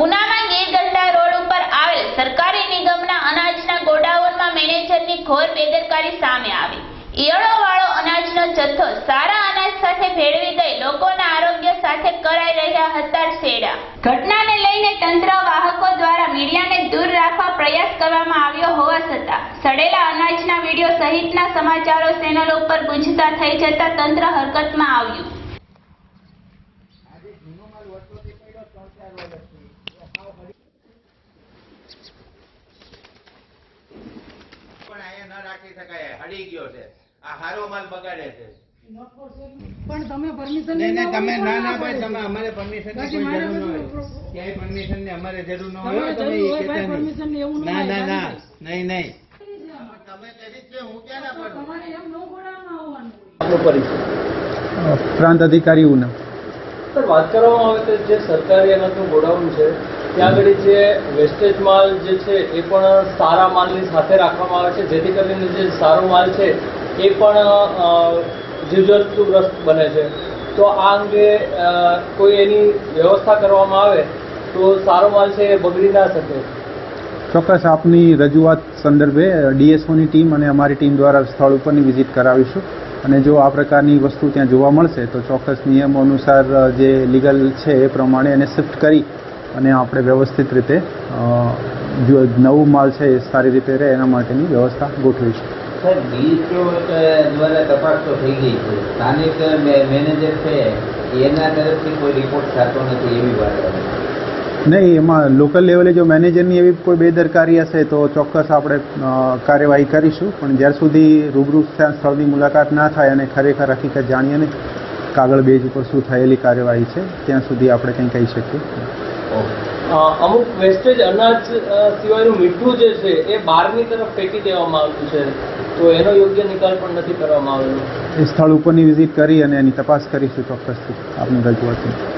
ઉનામાં ગીરગંડા road ઉપર આવેલ સરકારી નિગમના અનાજના ગોડાઉનમાં મેનેજરની ઘોર બેદરકારી સામે આવી. ઈયળોવાળો અનાજનો જથ્થો સારા અનાજ સાથે ભેળવી દઈ લોકોના આરોગ્ય સાથે કરાઈ રહ્યા હતા છેડા. ઘટનાને લઈને તંત્ર વાહકો દ્વારા મીડિયાને દૂર રાખવા પ્રયાસ કરવામાં આવ્યો હોવા છતાં, સડેલા અનાજના વીડિયો સહિતના સમાચારો ચેનલો ઉપર ગુંજતા થઈ જતા તંત્ર હરકતમાં આવ્યું. પણ અહીંયા ન રાખી શકાય હડી ગયો છે. આ હારો માલ બગાડે છે. પણ તમે પરમિશન નહીં નહીં તમે ના ના ભાઈ તમે અમારે પરમિશનની કોઈ જરૂર ન હોય. ક્યાંય પરમિશનની અમારે જરૂર ન હોય તમે એ કહેતા પરમિશન. એવું ના ના ના નહીં નહીં. તમે કરી છે હું ક્યાં ના પાડું? તમારે એમ ન ગોળામાં આવવાનું પ્રાંત અધિકારી ઉના સર વાત કરવામાં આવે તો જે સરકારી અનાજનું ગોડાઉન છે ત્યાં આગળ જે વેસ્ટેજ માલ જે છે એ પણ સારા માલની સાથે રાખવામાં આવે છે. જેથી કરીને જે સારો માલ છે એ પણ જીવજંતુગ્રસ્ત બને છે. તો આ અંગે કોઈ એની વ્યવસ્થા કરવામાં આવે તો સારો માલ છે એ બગડી ના શકે. ચોક્કસ આપની રજૂઆત સંદર્ભે ડીએસઓની ટીમ અને અમારી ટીમ દ્વારા સ્થળ ઉપરની વિઝિટ કરાવીશું. અને જો આ પ્રકારની વસ્તુ ત્યાં જોવા મળશે, તો ચોક્કસ નિયમો અનુસાર જે લીગલ છે એ પ્રમાણે એને શિફ્ટ કરી અને આપણે વ્યવસ્થિત રીતે જો નવું માલ છે એ સારી રીતે રહે એના માટેની વ્યવસ્થા ગોઠવીશું. દ્વારા તપાસ તો થઈ ગઈ છે. સ્થાનિક મેનેજર છે એના તરફથી કોઈ રિપોર્ટ થતો નથી એવી વાત નહીં એમાં લોકલ લેવલે જો મેનેજરની એવી કોઈ બેદરકારી હશે તો ચોક્કસ આપણે કાર્યવાહી કરીશું. પણ જ્યાર સુધી રૂબરૂ સ્થળની મુલાકાત ના થાય અને ખરેખર હકીકત જાણીએ ને કાગળ બેઝ ઉપર શું થયેલી કાર્યવાહી છે ત્યાં સુધી આપણે કંઈ કહી શકીએ. અમુક વેસ્ટેજ અનાજ સિવાયનું મીઠું જે છે, એ બહારની તરફ ફેંકી દેવામાં આવતું છે. તો એનો યોગ્ય નિકાલ પણ નથી કરવામાં આવેલો. એ સ્થળ ઉપરની વિઝિટ કરી અને એની તપાસ કરીશું ચોક્કસથી. આપની રજૂઆતની